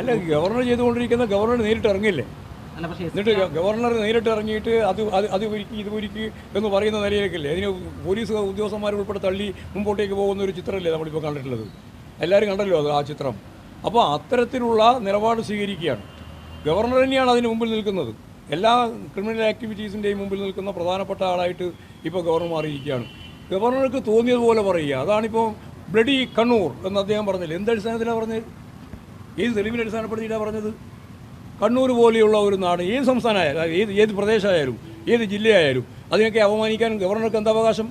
അല്ല ഗവർണർ ചെയ്തുകൊണ്ടിരിക്കുന്ന ഗവർണർ നേരിട്ട് ഇറങ്ങില്ലേ എന്നിട്ട് ഗവർണർ നേരിട്ട് ഇറങ്ങിയിട്ട് അത് അത് അത് ഒരുക്കി ഇത് ഒരുക്കി എന്ന് പറയുന്ന നിലയിലേക്കല്ലേ? അതിന് പോലീസ് ഉദ്യോഗസ്ഥന്മാർ ഉൾപ്പെടെ തള്ളി മുമ്പോട്ടേക്ക് പോകുന്ന ഒരു ചിത്രമല്ലേ നമ്മളിപ്പോൾ കണ്ടിട്ടുള്ളത്? എല്ലാവരും കണ്ടല്ലോ അത് ആ ചിത്രം. അപ്പോൾ അത്തരത്തിലുള്ള നിലപാട് സ്വീകരിക്കുകയാണ്. ഗവർണർ തന്നെയാണ് അതിന് മുമ്പിൽ നിൽക്കുന്നത്. എല്ലാ ക്രിമിനൽ ആക്ടിവിറ്റീസിന്റെയും മുമ്പിൽ നിൽക്കുന്ന പ്രധാനപ്പെട്ട ആളായിട്ട് ഇപ്പോൾ ഗവർണർ മാറിയിരിക്കുകയാണ്. ഗവർണർക്ക് തോന്നിയതുപോലെ പറയുക. അതാണിപ്പോൾ ബ്ലഡി കണ്ണൂർ എന്ന് അദ്ദേഹം പറഞ്ഞില്ല? എന്തടിസ്ഥാനത്തിലാണ് പറഞ്ഞത്? ഏത് തെളിവിനെ അടിസ്ഥാനപ്പെടുത്തിയിട്ടാണ് പറഞ്ഞത്? കണ്ണൂർ പോലെയുള്ള ഒരു നാട് ഏത് സംസ്ഥാനമായാലും ഏത് ഏത് പ്രദേശമായാലും ഏത് ജില്ലയായാലും അതിനൊക്കെ അപമാനിക്കാൻ ഗവർണർക്ക് എന്താ അവകാശം?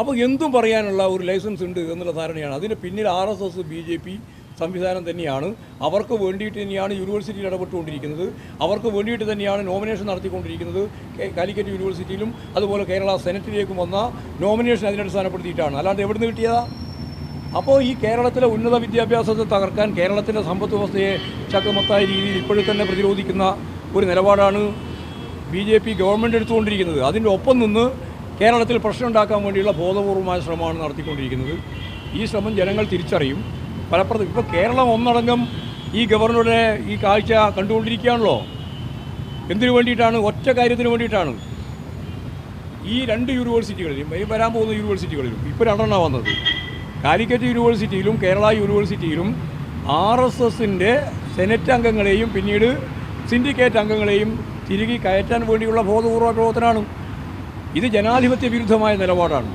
അപ്പോൾ എന്തും പറയാനുള്ള ഒരു ലൈസൻസ് ഉണ്ട് എന്നുള്ള ധാരണയാണ്. അതിന് പിന്നിൽ R S S B J P സംവിധാനം തന്നെയാണ്. അവർക്ക് വേണ്ടിയിട്ട് തന്നെയാണ് യൂണിവേഴ്സിറ്റിയിൽ ഇടപെട്ടുകൊണ്ടിരിക്കുന്നത്. അവർക്ക് വേണ്ടിയിട്ട് തന്നെയാണ് നോമിനേഷൻ നടത്തിക്കൊണ്ടിരിക്കുന്നത്. കാലിക്കറ്റ് യൂണിവേഴ്സിറ്റിയിലും അതുപോലെ കേരള സെനറ്റിലേക്കും വന്ന നോമിനേഷൻ അതിനടിസ്ഥാനപ്പെടുത്തിയിട്ടാണ് അല്ലാണ്ട് എവിടുന്ന് കിട്ടിയതാ? അപ്പോൾ ഈ കേരളത്തിലെ ഉന്നത വിദ്യാഭ്യാസത്തെ തകർക്കാൻ കേരളത്തിലെ സമ്പദ് വ്യവസ്ഥയെ ശക്തമത്തായ രീതിയിൽ ഇപ്പോഴും തന്നെ പ്രതിരോധിക്കുന്ന ഒരു നിലപാടാണ് ബി ജെ പി ഗവൺമെന്റ് എടുത്തുകൊണ്ടിരിക്കുന്നത്. അതിന്റെ ഒപ്പം നിന്ന് കേരളത്തിൽ പ്രശ്നമുണ്ടാക്കാൻ വേണ്ടിയുള്ള ബോധപൂർവമായ ശ്രമമാണ് നടത്തിക്കൊണ്ടിരിക്കുന്നത്. ഈ ശ്രമം ജനങ്ങൾ തിരിച്ചറിയും. ഫലപ്രദം ഇപ്പോൾ കേരളം ഒന്നടങ്കം ഈ ഗവർണറുടെ ഈ കാഴ്ച കണ്ടുകൊണ്ടിരിക്കുകയാണല്ലോ. എന്തിനു വേണ്ടിയിട്ടാണ്? ഒറ്റ കാര്യത്തിന് വേണ്ടിയിട്ടാണ്. ഈ രണ്ട് യൂണിവേഴ്സിറ്റികളിലും വരാൻ പോകുന്ന യൂണിവേഴ്സിറ്റികളിലും ഇപ്പോൾ രണ്ടെണ്ണം വന്നത്. കാലിക്കറ്റ് യൂണിവേഴ്സിറ്റിയിലും കേരള യൂണിവേഴ്സിറ്റിയിലും ആർ എസ് എസിന്റെ സെനറ്റ് അംഗങ്ങളെയും പിന്നീട് സിൻഡിക്കേറ്റ് അംഗങ്ങളെയും തിരികെ കയറ്റാൻ വേണ്ടിയുള്ള ബോധപൂർവ പ്രവർത്തനമാണ്. ഇത് ജനാധിപത്യ വിരുദ്ധമായ നിലപാടാണ്.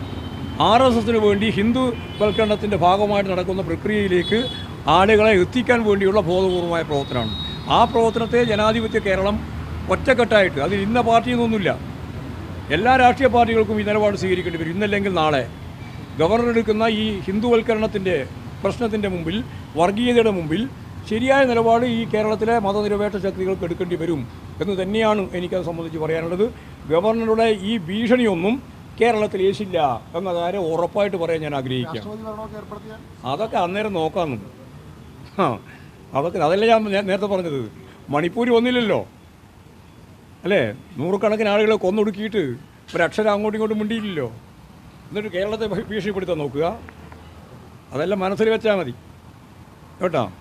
ആർ എസ് എസിന് വേണ്ടി ഹിന്ദു വൽക്കരണത്തിന്റെ ഭാഗമായിട്ട് നടക്കുന്ന പ്രക്രിയയിലേക്ക് ആളുകളെ എത്തിക്കാൻ വേണ്ടിയുള്ള ബോധപൂർവമായ പ്രവർത്തനമാണ്. ആ പ്രവർത്തനത്തെ ജനാധിപത്യ കേരളം ഒറ്റക്കെട്ടായിട്ട് അതിൽ ഇന്ന പാർട്ടി എന്നൊന്നുമില്ല എല്ലാ രാഷ്ട്രീയ പാർട്ടികൾക്കും ഈ നിലപാട് സ്വീകരിക്കേണ്ടി വരും. ഇന്നല്ലെങ്കിൽ നാളെ. ഗവർണർ എടുക്കുന്ന ഈ ഹിന്ദുവൽക്കരണത്തിന്റെ പ്രശ്നത്തിന്റെ മുമ്പിൽ വർഗീയതയുടെ മുമ്പിൽ ശരിയായ നിലപാട് ഈ കേരളത്തിലെ മതനിരപേക്ഷ ശക്തികൾക്ക് എടുക്കേണ്ടി വരും എന്ന് തന്നെയാണ് എനിക്കത് സംബന്ധിച്ച് പറയാനുള്ളത്. ഗവർണറുടെ ഈ ഭീഷണിയൊന്നും കേരളത്തിൽ ഏശില്ല എന്ന കാര്യം ഉറപ്പായിട്ട് പറയാൻ ഞാൻ ഏർപ്പെടുത്തിയാൽ? അതൊക്കെ അന്നേരം നോക്കാമെന്ന്. ആ അതൊക്കെ അതല്ല ഞാൻ നേരത്തെ പറഞ്ഞത്. മണിപ്പൂർ വന്നില്ലല്ലോ. അല്ലേ? നൂറുകണക്കിന് ആളുകളെ കൊന്നൊടുക്കിയിട്ട് ഒരക്ഷരം അങ്ങോട്ടും ഇങ്ങോട്ടും മിണ്ടിയില്ലല്ലോ. എന്നിട്ട് കേരളത്തെ ഭീഷണിപ്പെടുത്താൻ നോക്കുക. അതെല്ലാം മനസ്സിൽ വെച്ചാൽ മതി. കേട്ടോ.